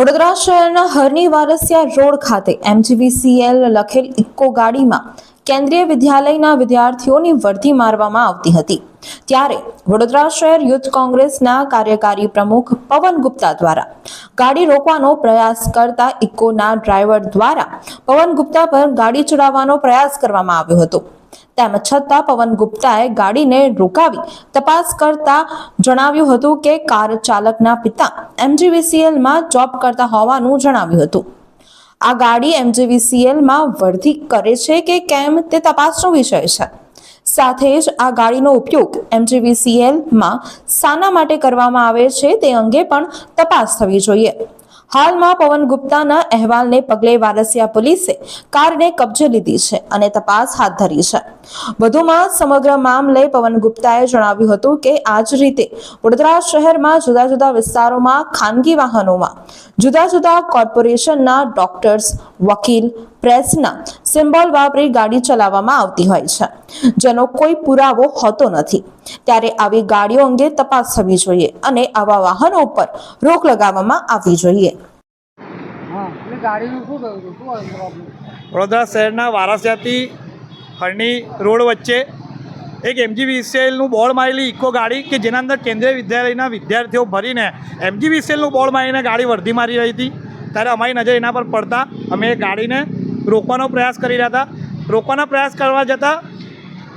વડોદરા શહેરના હરની વારસિયા રોડ ખાતે એમજીવીસીએલ લખેલ ઇકો ગાડીમાં કેન્દ્રીય વિદ્યાલયના વિદ્યાર્થીઓની વર્ધી મારવામાં આવતી હતી. ત્યારે વડોદરા શહેર યુથ કોંગ્રેસના કાર્યકારી પ્રમુખ પવન ગુપ્તા દ્વારા ગાડી રોકવાનો પ્રયાસ કરતા ઇકોના ડ્રાઈવર દ્વારા પવન ગુપ્તા પર ગાડી ચડાવવાનો પ્રયાસ કરવામાં આવ્યો હતો. તેમ છતાં પવન ગુપ્તાએ ગાડીને રોકાવી તપાસ કરતા જણાવ્યું હતું કે કાર ચાલકના પિતા એમજીવીસીએલમાં જોબ કરતા હોવાનું જણાવ્યું હતું. આ ગાડી એમજીવીસીએલમાં વર્ધી કરે છે કે કેમ તે તપાસનો વિષય છે. સાથે જ આ ગાડીનો ઉપયોગ એમજીવીસીએલમાં શાના માટે કરવામાં આવે છે તે અંગે પણ તપાસ થવી જોઈએ. હાલમાં પવન ગુપ્તાના અહેવાલને પગલે વારસિયા પોલીસે કારને કબજે લીધી છે અને તપાસ હાથ ધરી છે. વધુમાં સમગ્ર મામલે પવન ગુપ્તાએ જણાવ્યું હતું કે આ જ રીતે વડોદરા શહેરમાં જુદા જુદા વિસ્તારોમાં ખાનગી વાહનોમાં જુદા જુદા કોર્પોરેશનના ડોક્ટર્સ વકીલ પ્રેસના સિમ્બોલ વાપરી ગાડી ચલાવવામાં આવતી હોય છે જેનો કોઈ પુરાવો હોતો નથી. ત્યારે આવી ગાડીઓ અંગે તપાસ થવી જોઈએ અને આવા વાહનો ઉપર રોક લગાવવામાં આવવી જોઈએ. હા ગાડીનું શું થયું હતું? શું હતું પ્રોબ્લેમ વડોદરા શહેરના વારાસિયાથી હરણી રોડ વચ્ચે એક એમજીવીસીએલનું બોર્ડ મારેલી ઇકો ગાડી કે જેના અંદર કેન્દ્રીય વિદ્યાલયના વિદ્યાર્થીઓ ભરીને એમજીવીસીએલનું બોર્ડ મારીને ગાડી વર્ધી મારી રહી હતી. ત્યારે અમારી નજર એના પર પડતા અમે એ ગાડીને રોકવાનો પ્રયાસ કરી રહ્યા હતા. રોકવાનો પ્રયાસ કરવા જતાં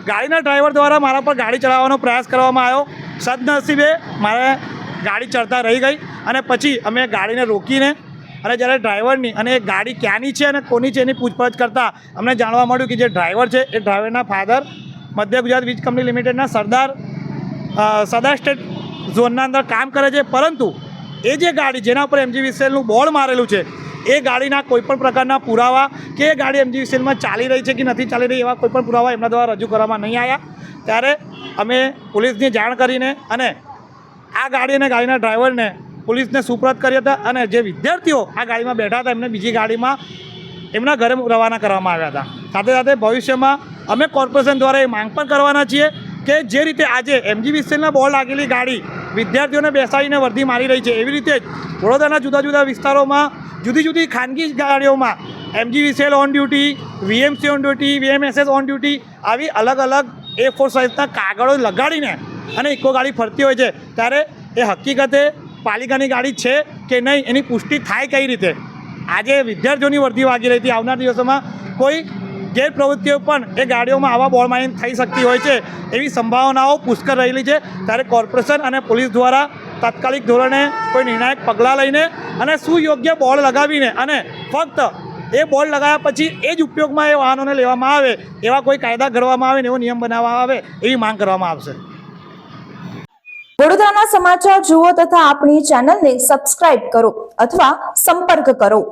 ગાડીના ડ્રાઈવર દ્વારા મારા પર ગાડી ચલાવવાનો પ્રયાસ કરવામાં આવ્યો. સદનસીબે મારે ગાડી ચડતા રહી ગઈ અને પછી અમે ગાડીને રોકીને અને જ્યારે ડ્રાઈવરની અને એ ગાડી ક્યાંની છે અને કોની છે એની પૂછપરછ કરતાં અમને જાણવા મળ્યું કે જે ડ્રાઈવર છે એ ડ્રાઈવરના ફાધર મધ્ય ગુજરાત વીજ કંપની લિમિટેડના સરદાર સરદાર સ્ટેટ ઝોનના અંદર કામ કરે છે. પરંતુ એ જે ગાડી, જેના ઉપર એમજીવીસીએલનું બોર્ડ મારેલું છે, એ ગાડીના કોઈપણ પ્રકારના પુરાવા કે એ ગાડી એમજીવીસીએલમાં ચાલી રહી છે કે નથી ચાલી રહી એવા કોઈપણ પુરાવા એમના દ્વારા રજૂ કરવામાં નહીં આવ્યા. ત્યારે અમે પોલીસની જાણ કરીને અને આ ગાડી અને ગાડીના ડ્રાઈવરને પોલીસને સુપ્રત કર્યા હતા અને જે વિદ્યાર્થીઓ આ ગાડીમાં બેઠા હતા, એમને બીજી ગાડીમાં એમના ઘરે રવાના કરવામાં આવ્યા હતા. સાથે સાથે ભવિષ્યમાં અમે કોર્પોરેશન દ્વારા એ માંગ પણ કરવાના છીએ કે જે રીતે આજે એમજીવીસીએલના બોર્ડ લાગેલી ગાડી વિદ્યાર્થીઓને બેસાડીને વર્ધી મારી રહી છે. એવી રીતે જ વડોદરાના જુદા જુદા વિસ્તારોમાં, જુદી જુદી ખાનગી ગાડીઓમાં MGVCL on duty VMC on duty VMSS on duty આવી અલગ અલગ એ ફોર સાઇઝના કાગળો લગાડીને અને ઇકો ગાડી ફરતી હોય છે. ત્યારે એ હકીકતે પાલિકાની ગાડી છે કે નહીં એની પુષ્ટિ થાય કઈ રીતે? આજે વિદ્યાર્થીઓની વર્ધી વાગી રહી હતી. આવનાર દિવસોમાં કોઈ ગેરપ્રવૃત્તિઓ પણ એ ગાડીઓમાં આવા બોલ મારીને થઈ શકતી હોય છે એવી સંભાવનાઓ પુષ્કળ રહેલી છે. ત્યારે કોર્પોરેશન અને પોલીસ દ્વારા તાત્કાલિક ધોરણે કોઈ નિર્ણાયક પગલાં લઈને અને સુયોગ્ય બોર્ડ લગાવીને અને ફક્ત એ બોર્ડ લગાવ્યા પછી એ જ ઉપયોગમાં એ વાહનોને લેવામાં આવે એવા કોઈ કાયદા ઘડવામાં આવે ને એવો નિયમ બનાવવામાં આવે એવી માંગ કરવામાં આવશે. વડોદરાના સમાચાર જુઓ તથા આપણી ચેનલને સબસ્ક્રાઇબ કરો અથવા સંપર્ક કરો.